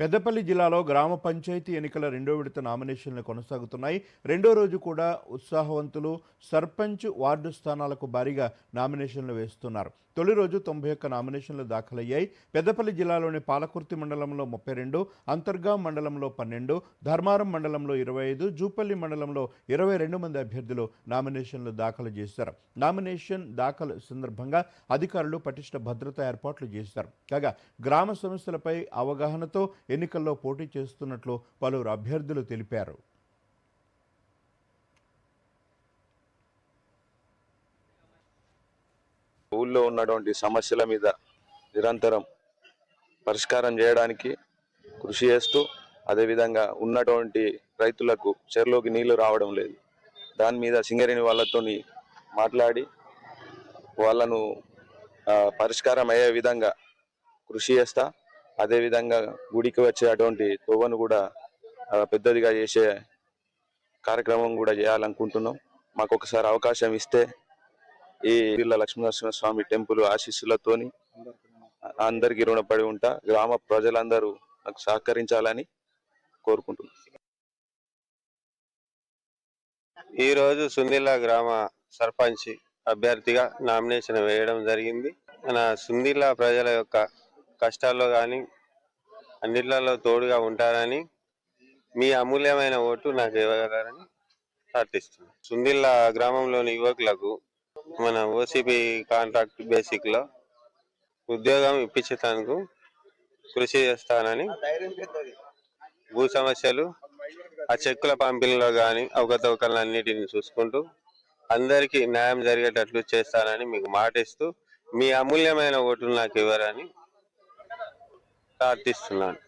పెద్దపల్లి జిల్లాలో గ్రామ పంచాయతీ ఎన్నికల రెండో విడత నామినేషన్లు కొనసాగుతున్నాయి. రెండో రోజు కూడా ఉత్సాహవంతులు సర్పంచ్ వార్డు స్థానాలకు భారీగా నామినేషన్లు వేస్తున్నారు. తొలి రోజు తొంభై ఒక్క నామినేషన్లు దాఖలయ్యాయి. పెద్దపల్లి జిల్లాలోని పాలకుర్తి మండలంలో ముప్పై రెండు అంతర్గా మండలంలో పన్నెండు ధర్మారం మండలంలో ఇరవై ఐదు జూపల్లి మండలంలో ఇరవై రెండు మంది అభ్యర్థులు నామినేషన్లు దాఖలు చేశారు. నామినేషన్ దాఖలు సందర్భంగా అధికారులు పటిష్ట భద్రతా ఏర్పాట్లు చేశారు. కాగా గ్రామ సమస్యలపై అవగాహనతో ఎన్నికల్లో పోటీ చేస్తున్నట్లు పలువురు అభ్యర్థులు తెలిపారు. ఊళ్ళో ఉన్నటువంటి సమస్యల మీద నిరంతరం పరిష్కారం చేయడానికి కృషి చేస్తూ అదేవిధంగా ఉన్నటువంటి రైతులకు చెరువులోకి నీళ్ళు రావడం లేదు. దాని మీద సింగరేణి వాళ్ళతోని మాట్లాడి వాళ్ళను పరిష్కారం అయ్యే విధంగా కృషి చేస్తా అదేవిధంగా గుడికి వచ్చేటువంటి తోవను కూడా పెద్దదిగా చేసే కార్యక్రమం కూడా చేయాలనుకుంటున్నాం. మాకు ఒకసారి అవకాశం ఇస్తే ఈ పిల్ల లక్ష్మీనరసింహ స్వామి టెంపుల్ ఆశీస్సులతోని అందరికీ రుణపడి ఉంటా. గ్రామ ప్రజలందరూ నాకు సహకరించాలని కోరుకుంటున్నాను ఈ రోజు సుందిల్ల గ్రామ సర్పంచ్ అభ్యర్థిగా నామినేషన్ వేయడం జరిగింది. మన సుందిల్ల ప్రజల యొక్క కష్టాల్లో కానీ అన్నిట్లలో తోడుగా ఉంటారని మీ అమూల్యమైన ఓటు నాకు ఇవ్వగలరని ప్రార్థిస్తున్నాను సుందిల్ల గ్రామంలోని యువకులకు మన ఓసీపీ కాంట్రాక్ట్ బేసిక్లో ఉద్యోగం ఇప్పించటానికి కృషి చేస్తానని భూ సమస్యలు ఆ చెక్కుల పంపిణీలో కానీ అవకతవకలన్నిటిని చూసుకుంటూ అందరికీ న్యాయం జరిగేటట్లు చేస్తానని మీకు మాటిస్తూ మీ అమూల్యమైన ఓటును నాకు ఇవ్వరని ప్రార్థిస్తున్నాను.